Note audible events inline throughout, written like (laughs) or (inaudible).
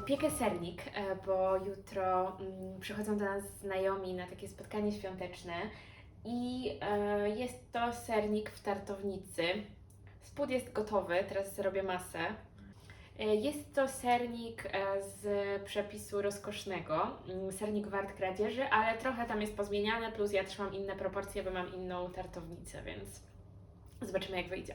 piekę sernik, e, bo jutro mm, przychodzą do nas znajomi na takie spotkanie świąteczne i e, jest to sernik w tartownicy. Spód jest gotowy, teraz zrobię masę. E, Jest to sernik z przepisu rozkosznego, mm, sernik wart kradzieży, ale trochę tam jest pozmieniane, plus ja też mam inne proporcje, bo mam inną tartownicę, więc zobaczymy jak wyjdzie.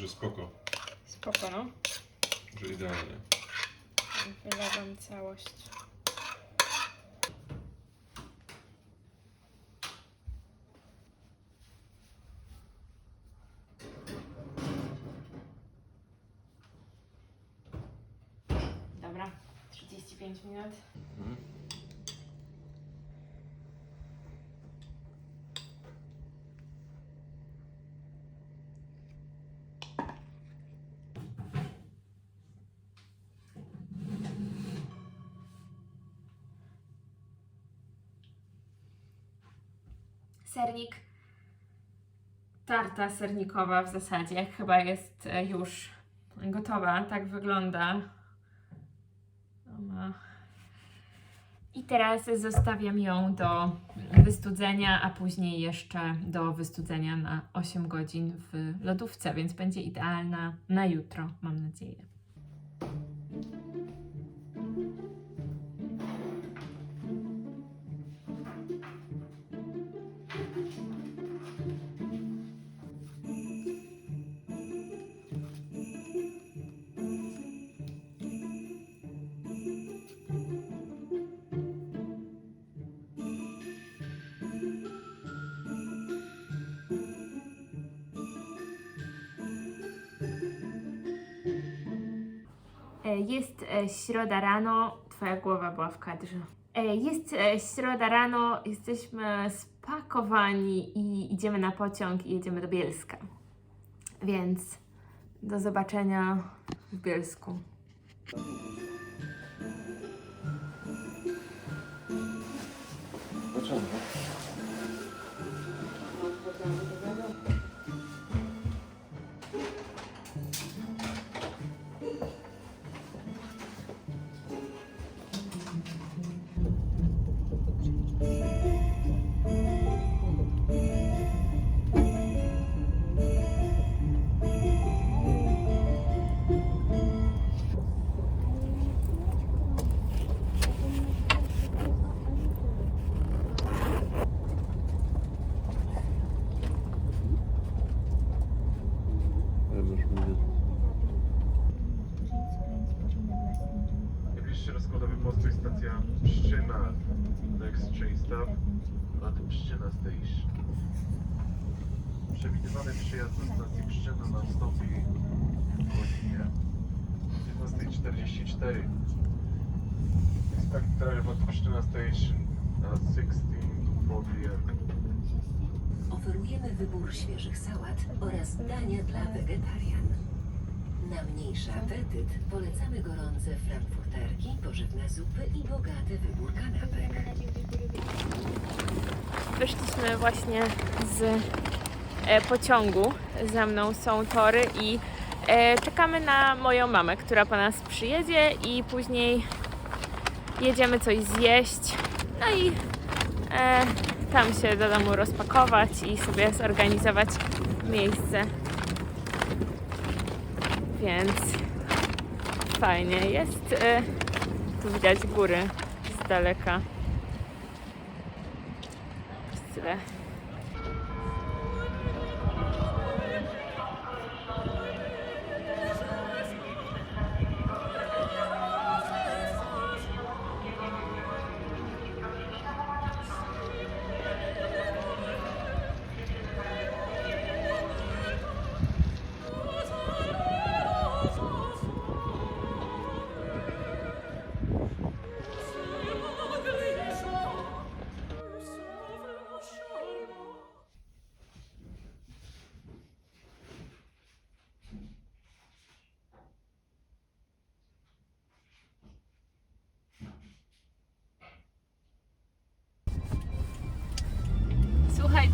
że spoko, Spoko, no. że idealnie. Wylewam całość. Dobra, 35 minut. Mhm. Sernik. Tarta sernikowa w zasadzie chyba jest e, już gotowa. Tak wygląda. I teraz zostawiam ją do wystudzenia, a później jeszcze do wystudzenia na 8 godzin w lodówce, więc będzie idealna na jutro, mam nadzieję. Jest e, środa rano, twoja głowa była w kadrze. E, Jest e, środa rano, jesteśmy spakowani i idziemy na pociąg i jedziemy do Bielska. Więc do zobaczenia w Bielsku. Przewidywany przyjazd do stacji Pszczyna nastąpi w godzinie 15.44. Expect drive at Pszczyna Station at 16 to 4 p.m. Oferujemy wybór świeżych sałat oraz dania dla wegetarian. Na mniejszy apetyt polecamy gorące frankfurterki, pożywne zupy i bogaty wybór kanapek. Wyszliśmy właśnie z pociągu. Za mną są tory i e, czekamy na moją mamę, która po nas przyjedzie i później jedziemy coś zjeść. No i e, tam się do domu rozpakować i sobie zorganizować miejsce. Więc fajnie jest. E, tu widać góry z daleka. Tyle.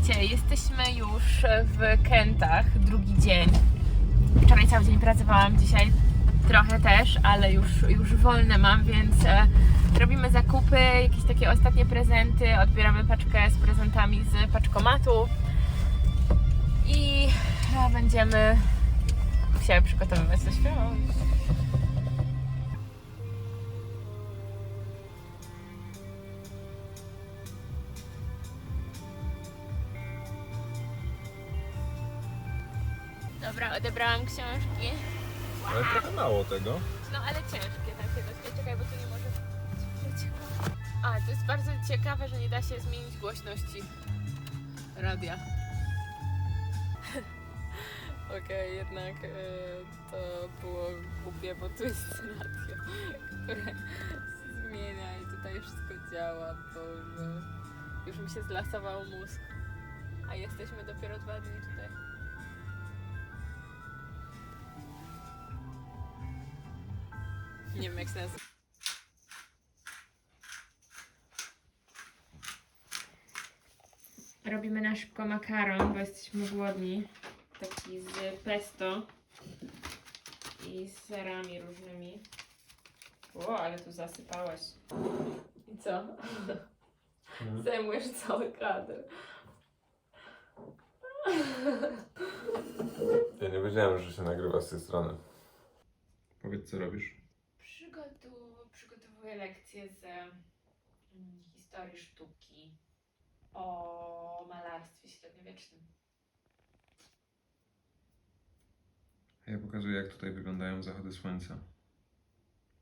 Słuchajcie, jesteśmy już w Kentach, drugi dzień. Wczoraj cały dzień pracowałam, dzisiaj trochę też, ale już, już wolne mam, więc e, robimy zakupy, jakieś takie ostatnie prezenty, odbieramy paczkę z prezentami z paczkomatu i e, będziemy się przygotowywać do świąt. Odebrałam książki. Ale trochę mało tego. No ale ciężkie takie dość. Czekaj, bo tu nie może być. A, to jest bardzo ciekawe, że nie da się zmienić głośności radia. (laughs) Okej, jednak e, to było głupie, bo tu jest radio, które się zmienia i tutaj wszystko działa, bo już mi się zlasował mózg. A jesteśmy dopiero dwa dni Nie wiem jak się nazywa. Robimy na szybko makaron, bo jesteśmy głodni. Taki z pesto i z serami różnymi. O, ale tu zasypałeś. I co? Zajmujesz cały kadr. Ja nie wiedziałem, że się nagrywa z tej strony. Powiedz, co robisz. Lekcje z mm, historii sztuki o malarstwie średniowiecznym. Ja pokazuję, jak tutaj wyglądają zachody słońca.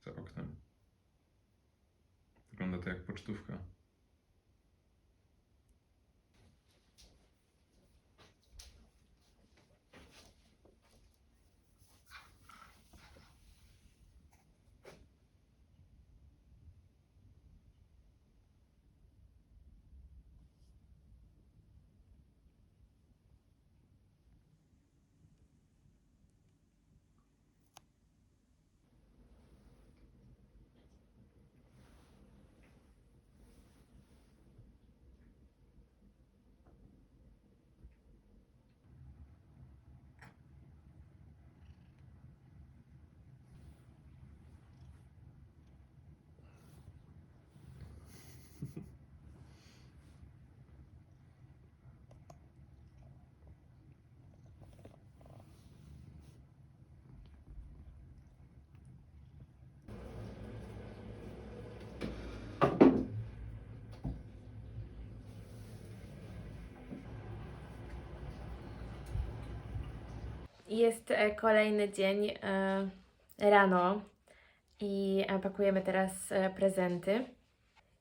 Za oknem. Wygląda to jak pocztówka. Jest e, kolejny dzień e, rano i e, pakujemy teraz prezenty.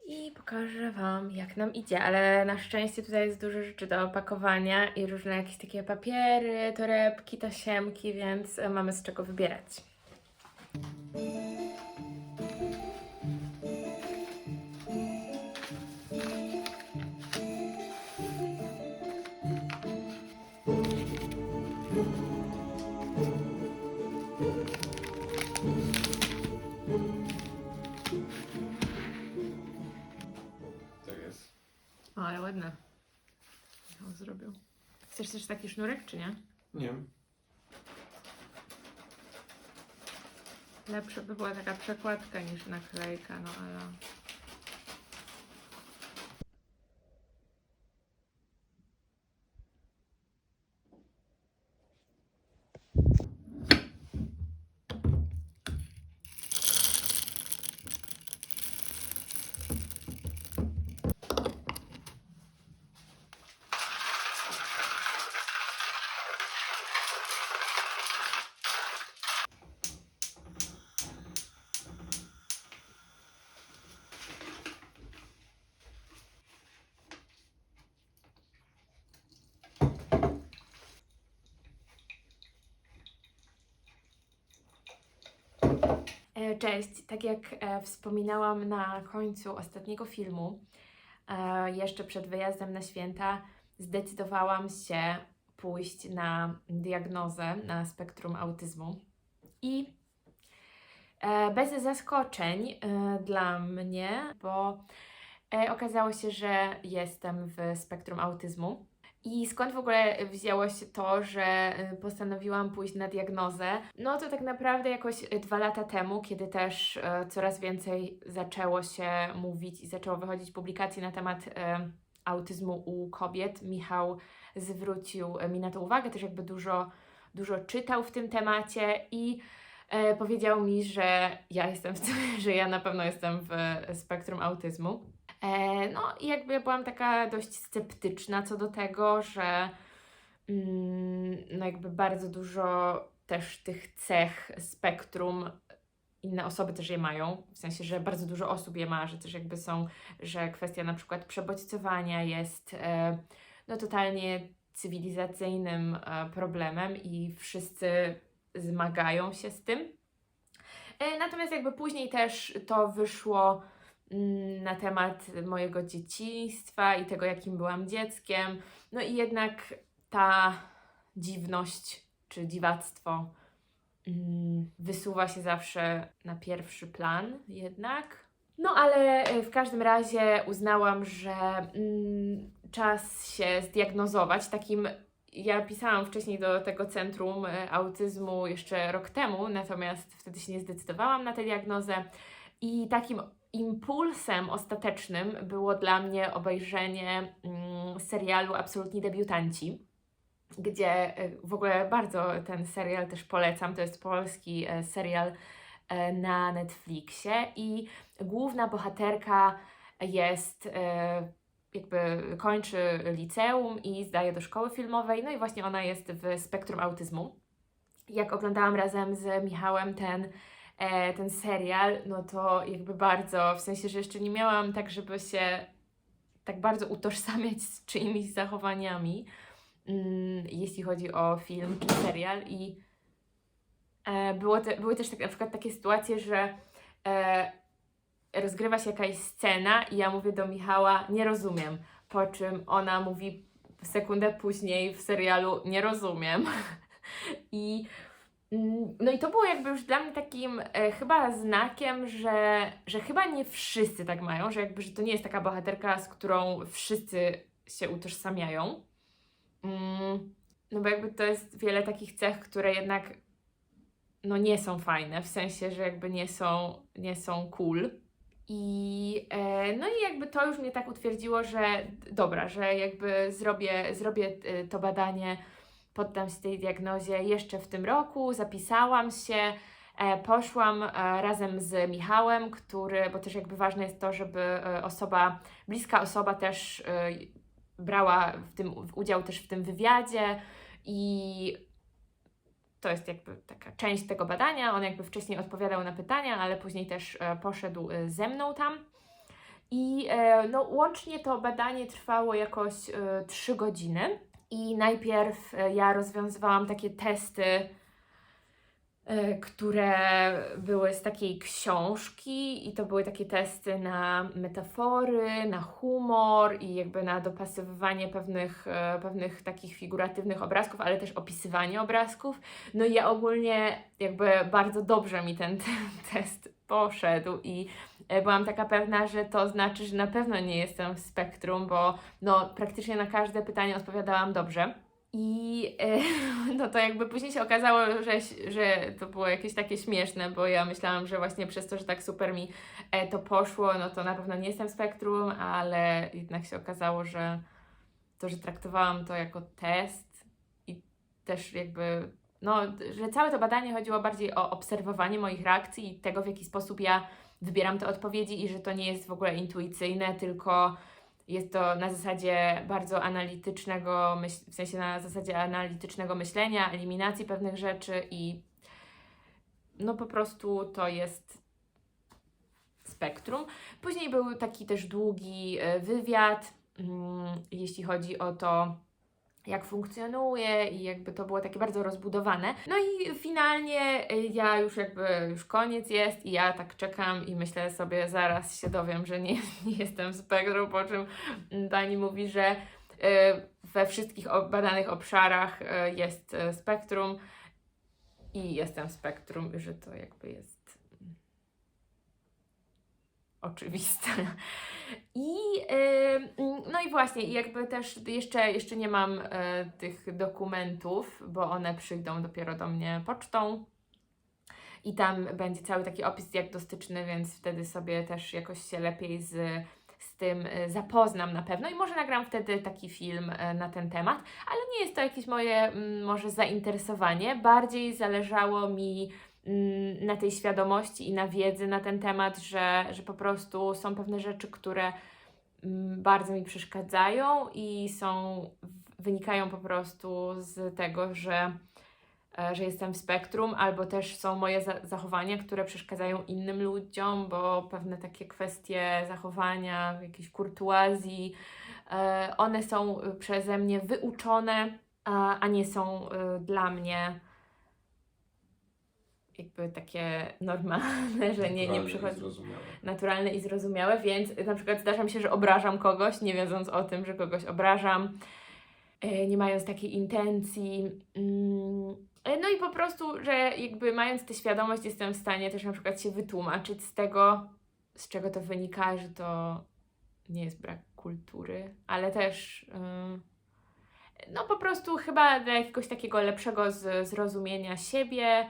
I pokażę Wam, jak nam idzie, ale na szczęście tutaj jest dużo rzeczy do opakowania i różne jakieś takie papiery, torebki, tasiemki, więc mamy z czego wybierać. Chcesz taki sznurek, czy nie? Nie. Lepsze by była taka przekładka niż naklejka, no ale... Cześć, tak jak e, wspominałam na końcu ostatniego filmu, e, jeszcze przed wyjazdem na święta, zdecydowałam się pójść na diagnozę na spektrum autyzmu. I e, bez zaskoczeń e, dla mnie, bo e, okazało się, że jestem w spektrum autyzmu. I skąd w ogóle wzięło się to, że y, postanowiłam pójść na diagnozę? No to tak naprawdę jakoś y, dwa lata temu, kiedy też e, coraz więcej zaczęło się mówić i zaczęło wychodzić publikacji na temat autyzmu u kobiet, Michał zwrócił mi na to uwagę, też jakby dużo, dużo czytał w tym temacie i e, powiedział mi, że ja jestem, w tym, (laughs) że ja na pewno jestem w spektrum autyzmu. E, no i jakby ja byłam taka dość sceptyczna co do tego, że mm, no jakby bardzo dużo też tych cech spektrum inne osoby też je mają, w sensie, że bardzo dużo osób je ma, że też jakby są, że kwestia na przykład przebodźcowania jest e, no totalnie cywilizacyjnym e, problemem i wszyscy zmagają się z tym. Natomiast jakby później też to wyszło na temat mojego dzieciństwa i tego, jakim byłam dzieckiem. No i jednak ta dziwność czy dziwactwo mm, wysuwa się zawsze na pierwszy plan jednak. No ale e, w każdym razie uznałam, że mm, czas się zdiagnozować takim ja pisałam wcześniej do tego centrum e, autyzmu jeszcze rok temu, natomiast wtedy się nie zdecydowałam na tę diagnozę. I takim impulsem ostatecznym było dla mnie obejrzenie mm, serialu Absolutni Debiutanci, gdzie e, w ogóle bardzo ten serial też polecam. To jest polski e, serial e, na Netflixie i główna bohaterka jest jakby kończy liceum i zdaje do szkoły filmowej, no i właśnie ona jest w spektrum autyzmu. Jak oglądałam razem z Michałem ten, e, ten serial, no to jakby bardzo, w sensie, że jeszcze nie miałam tak, żeby się tak bardzo utożsamiać z czyimiś zachowaniami, mm, jeśli chodzi o film i serial i e, było te, były też tak, na przykład takie sytuacje, że e, rozgrywa się jakaś scena i ja mówię do Michała, nie rozumiem. Po czym ona mówi sekundę później w serialu, nie rozumiem. (laughs) I no i to było jakby już dla mnie takim e, chyba znakiem, że, że chyba nie wszyscy tak mają, że jakby, że to nie jest taka bohaterka, z którą wszyscy się utożsamiają. Mm, no bo jakby to jest wiele takich cech, które jednak no nie są fajne, w sensie, że jakby nie są, nie są cool. I e, no i jakby to już mnie tak utwierdziło, że dobra, że jakby zrobię, zrobię e, to badanie, poddam się tej diagnozie jeszcze w tym roku, zapisałam się, e, poszłam e, razem z Michałem, który, bo też jakby ważne jest to, żeby e, osoba, bliska osoba też brała w tym udział też w tym wywiadzie i to jest jakby taka część tego badania. On jakby wcześniej odpowiadał na pytania, ale później też poszedł ze mną tam. I no, łącznie to badanie trwało jakoś e, 3 godziny. I najpierw e, ja rozwiązywałam takie testy, e, które były z takiej książki, i to były takie testy na metafory, na humor i jakby na dopasowywanie pewnych, e, pewnych takich figuratywnych obrazków, ale też opisywanie obrazków. No i ja ogólnie jakby bardzo dobrze mi ten, (laughs) ten test poszedł i byłam taka pewna, że to znaczy, że na pewno nie jestem w spektrum, bo no praktycznie na każde pytanie odpowiadałam dobrze. I e, (laughs) no to jakby później się okazało, że, że to było jakieś takie śmieszne, bo ja myślałam, że właśnie przez to, że tak super mi e, to poszło, no to na pewno nie jestem w spektrum, ale jednak się okazało, że to, że traktowałam to jako test i też jakby, no, że całe to badanie chodziło bardziej o obserwowanie moich reakcji i tego, w jaki sposób ja wybieram te odpowiedzi i że to nie jest w ogóle intuicyjne, tylko jest to na zasadzie bardzo analitycznego, w sensie na zasadzie analitycznego myślenia, eliminacji pewnych rzeczy i no po prostu to jest spektrum. Później był taki też długi e, wywiad, mm, jeśli chodzi o to, jak funkcjonuje i jakby to było takie bardzo rozbudowane. No i finalnie y, ja już jakby, już koniec jest i ja tak czekam i myślę sobie, zaraz się dowiem, że nie, (laughs) nie jestem spektrum, po czym pani mówi, że y, we wszystkich badanych obszarach y, jest spektrum i jestem spektrum, że to jakby jest oczywiste. I no i właśnie, jakby też jeszcze, jeszcze nie mam y, tych dokumentów, bo one przyjdą dopiero do mnie pocztą. I tam będzie cały taki opis diagnostyczny, więc wtedy sobie też jakoś się lepiej z, z tym y, zapoznam na pewno i może nagram wtedy taki film y, na ten temat, ale nie jest to jakieś moje może zainteresowanie. Bardziej zależało mi na tej świadomości i na wiedzy na ten temat, że, że po prostu są pewne rzeczy, które mm, bardzo mi przeszkadzają i są, wynikają po prostu z tego, że, e, że jestem w spektrum, albo też są moje za- zachowania, które przeszkadzają innym ludziom, bo pewne takie kwestie zachowania, jakiejś kurtuazji, e, one są przeze mnie wyuczone, a, nie są y, dla mnie jakby takie normalne, że nie, nie przychodzi naturalne i zrozumiałe, więc na przykład zdarza mi się, że obrażam kogoś, nie wiedząc o tym, że kogoś obrażam, e, nie mając takiej intencji. Mm, No i po prostu, że jakby mając tę świadomość, jestem w stanie też na przykład się wytłumaczyć z tego, z czego to wynika, że to nie jest brak kultury, ale też. ym, no po prostu chyba dla jakiegoś takiego lepszego zrozumienia siebie.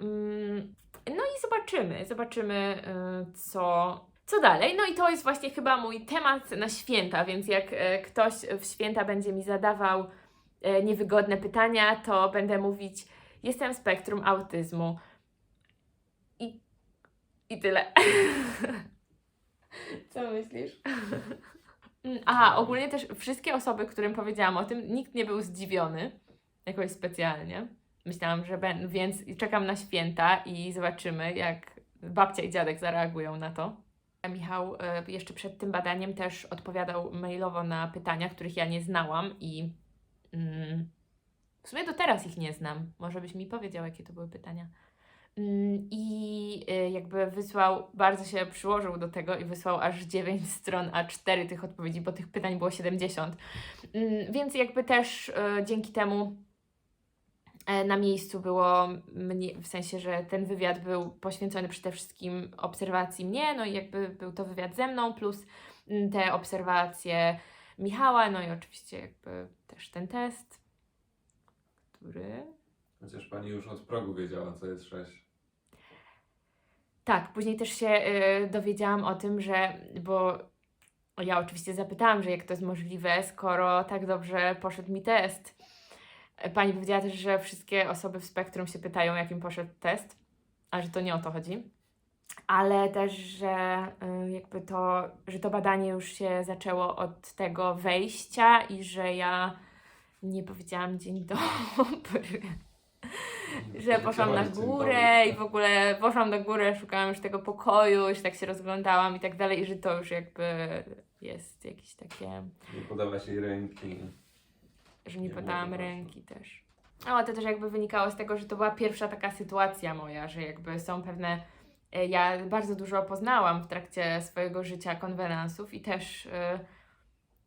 Ym, no i zobaczymy, zobaczymy, y, co, co dalej. No i to jest właśnie chyba mój temat na święta, więc jak e, ktoś w święta będzie mi zadawał e, niewygodne pytania, to będę mówić: Jestem spektrum autyzmu. I, i tyle. (laughs) Co myślisz? Mm, Aha, ogólnie też wszystkie osoby, którym powiedziałam o tym, nikt nie był zdziwiony jakoś specjalnie. Myślałam, że będę, więc czekam na święta i zobaczymy, jak babcia i dziadek zareagują na to. Michał e, jeszcze przed tym badaniem też odpowiadał mailowo na pytania, których ja nie znałam i mm, w sumie do teraz ich nie znam. Może byś mi powiedział, jakie to były pytania. Mm, I e, jakby wysłał, bardzo się przyłożył do tego i wysłał aż 9 stron A4 tych odpowiedzi, bo tych pytań było 70. Mm, Więc jakby też e, dzięki temu na miejscu było mnie, w sensie, że ten wywiad był poświęcony przede wszystkim obserwacji mnie, no i jakby był to wywiad ze mną, plus mm, te obserwacje Michała, no i oczywiście jakby też ten test, który... Chociaż pani już od progu wiedziała, co jest 6. Tak, później też się y, dowiedziałam o tym, że, bo ja oczywiście zapytałam, że jak to jest możliwe, skoro tak dobrze poszedł mi test. Pani powiedziała też, że wszystkie osoby w spektrum się pytają, jak im poszedł test, a że to nie o to chodzi. Ale też, że y, jakby to, że to badanie już się zaczęło od tego wejścia i że ja nie powiedziałam dzień (laughs) dobry że poszłam na górę i w ogóle poszłam na górę, szukałam już tego pokoju, już tak się rozglądałam i tak dalej, i że to już jakby jest jakieś takie, Nie podała się jej ręki. Że nie Nie podałam ręki też. No, to też jakby wynikało z tego, że to była pierwsza taka sytuacja moja, że jakby są pewne. e, Ja bardzo dużo poznałam w trakcie swojego życia konwenansów i też, e,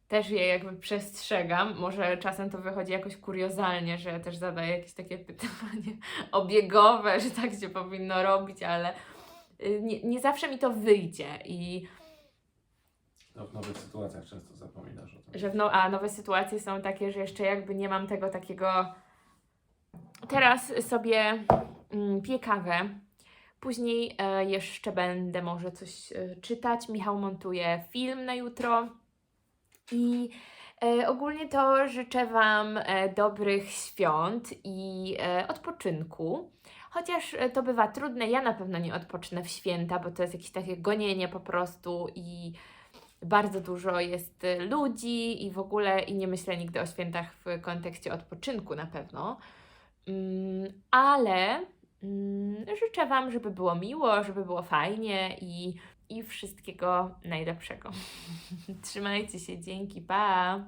też je jakby przestrzegam. Może czasem to wychodzi jakoś kuriozalnie, że też zadaję jakieś takie (laughs) pytanie obiegowe, że tak się powinno robić, ale e, nie, nie zawsze mi to wyjdzie i No, w nowych sytuacjach często zapominasz o tym. że w no, a nowe sytuacje są takie, że jeszcze jakby nie mam tego takiego. Teraz sobie mm, piję kawę. Później e, jeszcze będę może coś e, czytać. Michał montuje film na jutro. I e, ogólnie to życzę Wam e, dobrych świąt i e, odpoczynku. Chociaż e, to bywa trudne, ja na pewno nie odpocznę w święta, bo to jest jakieś takie gonienie po prostu i bardzo dużo jest y, ludzi i w ogóle i nie myślę nigdy o świętach w kontekście odpoczynku na pewno. Mm, ale mm, życzę Wam, żeby było miło, żeby było fajnie i, i wszystkiego najlepszego. (laughs) Trzymajcie się, dzięki, pa!